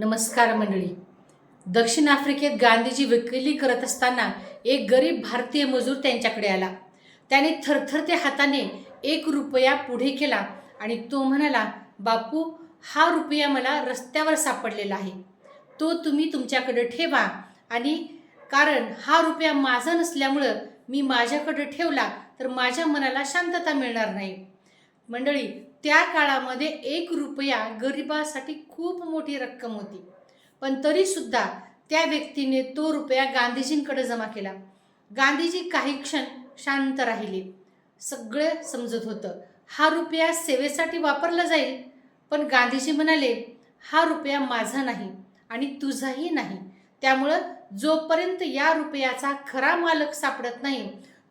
नमस्कार मंडळी. दक्षिण आफ्रिकेत गांधीजी वकिली करत असताना एक गरीब भारतीय मजूर त्यांच्याकडे आला. त्याने थरथरत्या हाताने एक रुपया पुढे केला आणि तो म्हणाला बापू हा रुपया मला रस्त्यावर सापडलेला आहे. तो तुम्ही तुमच्याकडे ठेवा आणि कारण हा रुपया माझा नसल्यामुळं मी माझ्याकडे ठेवला तर माझ्या मनाला शांतता मिळणार नाही. मंडळी त्या काळामध्ये एक रुपया गरिबासाठी खूप मोठी रक्कम होती. पण तरीसुद्धा त्या व्यक्तीने तो रुपया गांधीजींकडे जमा केला. गांधीजी काही क्षण शांत राहिले. सगळं समजत होतं. हा रुपया सेवेसाठी वापरला जाईल. पण गांधीजी म्हणाले हा रुपया माझा नाही आणि तुझाही नाही. त्यामुळं जोपर्यंत या रुपयाचा खरा मालक सापडत नाही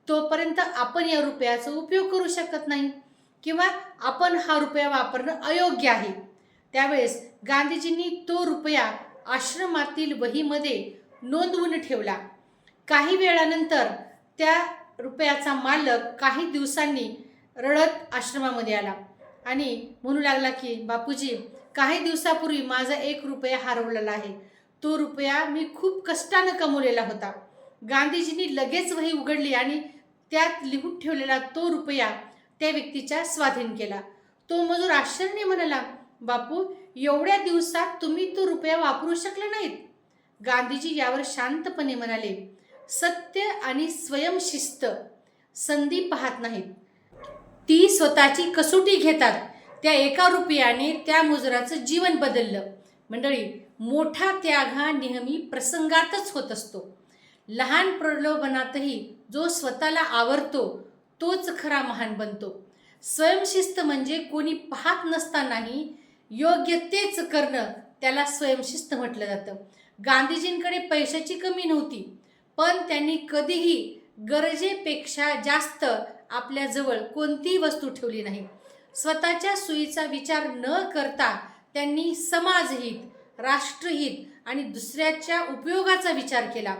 तोपर्यंत आपण या रुपयाचा उपयोग करू शकत नाही. किंवा आपण हा रुपया वापरणं अयोग्य आहे. त्यावेळेस गांधीजींनी तो रुपया आश्रमातील वहीमध्ये नोंदवून ठेवला. काही वेळानंतर त्या रुपयाचा मालक काही दिवसांनी रडत आश्रमामध्ये आला आणि म्हणू लागला की बापूजी काही दिवसापूर्वी माझा एक रुपया हरवलेला आहे. तो रुपया मी खूप कष्टानं कमवलेला होता. गांधीजींनी लगेच वही उघडली आणि त्यात लिहून ठेवलेला तो रुपया त्या व्यक्तीच्या स्वाधीन केला. तो मजूर आश्चर्याने म्हणाला बापू एवढ्या दिवसात तुम्ही तो रुपया वापरू शकले नाहीत. गांधीजी यावर शांतपणे म्हणाले सत्य आणि स्वयंशिस्त संधी पाहत नाहीत. ती स्वतःची कसोटी घेतात. त्या एका रुपयाने त्या मजुराचं जीवन बदललं. मंडळी मोठा त्याग हा नेहमी प्रसंगातच होत असतो. लहान प्रलोभनातही जो स्वतःला आवरतो तोच खरा महान बनतो. स्वयंशिस्त म्हणजे कोणी पाहत नसतानाही योग्य तेच करणं त्याला स्वयंशिस्त म्हटलं जातं. गांधीजींकडे पैशाची कमी नव्हती पण त्यांनी कधीही गरजेपेक्षा जास्त आपल्याजवळ कोणतीही वस्तू ठेवली नाही. स्वतःच्या सोयीचा विचार न करता त्यांनी समाजहित राष्ट्रहित आणि दुसऱ्याच्या उपयोगाचा विचार केला.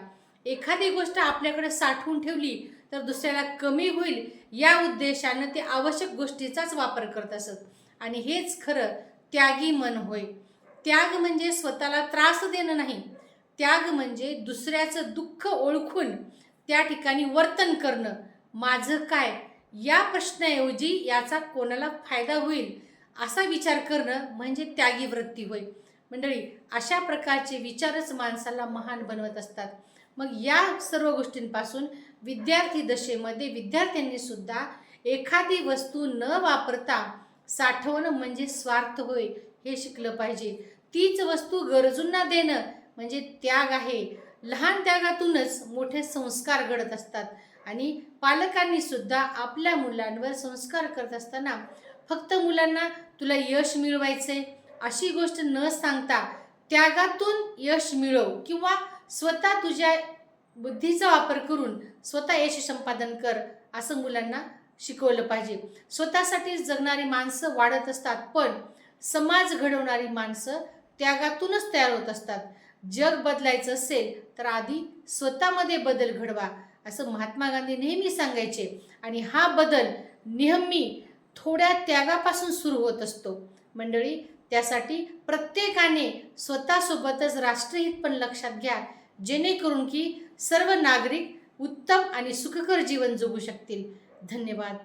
एखादी गोष्ट आपल्याकडे साठवून ठेवली तर दुसऱ्याला कमी होईल या उद्देशानं ते आवश्यक गोष्टीचाच वापर करत असत. आणि हेच खरं त्यागी मन होय. त्याग म्हणजे स्वतःला त्रास देणं नाही. त्याग म्हणजे दुसऱ्याचं दुःख ओळखून त्या ठिकाणी वर्तन करणं. माझं काय? या प्रश्नाऐवजी याचा कोणाला फायदा होईल? असा विचार करणं म्हणजे त्यागी वृत्ती होय. मंडळी अशा प्रकारचे विचारच माणसाला महान बनवत असतात. मग या सर्व गोष्टींपासून विद्यार्थी दशेमध्ये विद्यार्थ्यांनी सुद्धा एखादी वस्तू न वापरता साठवणं म्हणजे स्वार्थ होय हे शिकलं पाहिजे. तीच वस्तू गरजूंना देणं म्हणजे त्याग आहे. लहान त्यागातूनच मोठे संस्कार घडत असतात आणि पालकांनी सुद्धा आपल्या मुलांवर संस्कार करत असताना फक्त मुलांना तुला यश मिळवायचे अशी गोष्ट न सांगता त्यागातून यश मिळव किंवा स्वतः तुझ्या बुद्धीचा वापर करून स्वतः यश संपादन कर असं मुलांना शिकवलं पाहिजे. स्वतःसाठी जगणारी माणसं वाढत असतात पण समाज घडवणारी माणसं त्यागातूनच तयार होत असतात. जग बदलायचं असेल तर आधी स्वतःमध्ये बदल घडवा असं महात्मा गांधी नेहमी सांगायचे. आणि हा बदल नेहमी थोड्या त्यागापासून सुरू होत असतो. मंडळी त्यासाठी प्रत्येकाने स्वतःसोबतच राष्ट्रहित पण लक्षात घ्या जेणेकरून की सर्व नागरिक उत्तम आणि सुखकर जीवन जगू शकतील. धन्यवाद.